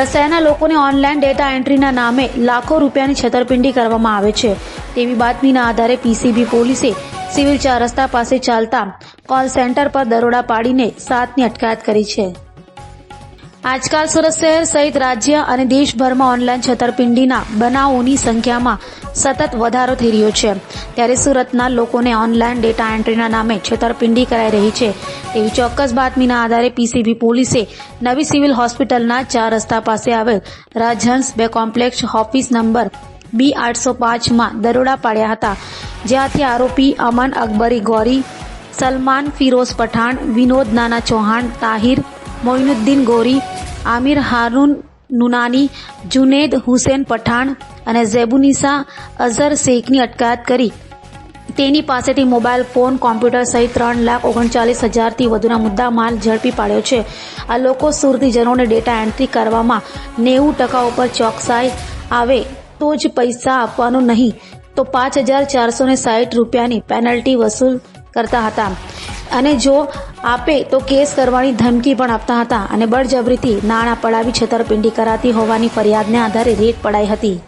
શહેરના લોકોને online data એન્ટ્રીના નામે લાખો રૂપિયાની છેતરપિંડી કરવામાં આવે છે. તેવી બાતમીના આધારે પીસીબી પોલીસે સિવિલ ચાર રસ્તા પાસે ચાલતા કોલ સેન્ટર પર દરોડા પાડીને સાતની અટકાયત કરી છે. આજકાલ સુરત શહેર સહિત રાજ્ય અને દેશભરમાં ઓનલાઈન છેતરપિંડીના બનાવોની સંખ્યામાં સતત વધારો થઈ રહ્યો છે. ત્યારે સુરતના લોકોને ઓનલાઈન ડેટા એન્ટ્રીના નામે છેતરપિંડી કરાઈ રહી છે. તેવી ચોક્કસ બાતમીના આધારે પીસીબી પોલીસે નવી સિવિલ હોસ્પિટલના ચાર રસ્તા પાસે આવેલ રાજહંસ બે કોમ્પ્લેક્ષ ઓફિસ નંબર બી આઠસો પાંચમાં દરોડા પાડ્યા હતા. જ્યાંથી આરોપી અમન અકબરી ગોરી, સલમાન ફિરોઝ પઠાણ, વિનોદ નાના ચૌહાણ, તાહિર મોઇનુદ્દીન ગોરી, આમિર હારૂન નુનાની, જુનેદ હુસેન પઠાણ અને ઝેબુનિસા અઝર શેખની અટકાયત કરી તેની પાસેથી મોબાઈલ, ફોન, કોમ્પ્યુટર સહિત ત્રણ લાખ ઓગણચાલીસ હજારથી વધુના મુદ્દા માલ ઝડપી પાડ્યો છે. આ લોકો સુરતીજનોને ડેટા એન્ટ્રી કરવામાં નેવું ટકા ઉપર ચોકસાઈ આવે તો જ પૈસા આપવાનો નહીં. તો પાંચ હજાર ચારસો ને સાઠ રૂપિયાની પેનલ્ટી વસૂલ કરતા હતા. અને જો આપે તો કેસ કરવાની ધમકી પણ આપતા હતા અને બળજબરીથી નાણાં પડાવી છેતરપિંડી કરાતી હોવાની ફરિયાદને આધારે રેડ પડાઈ હતી.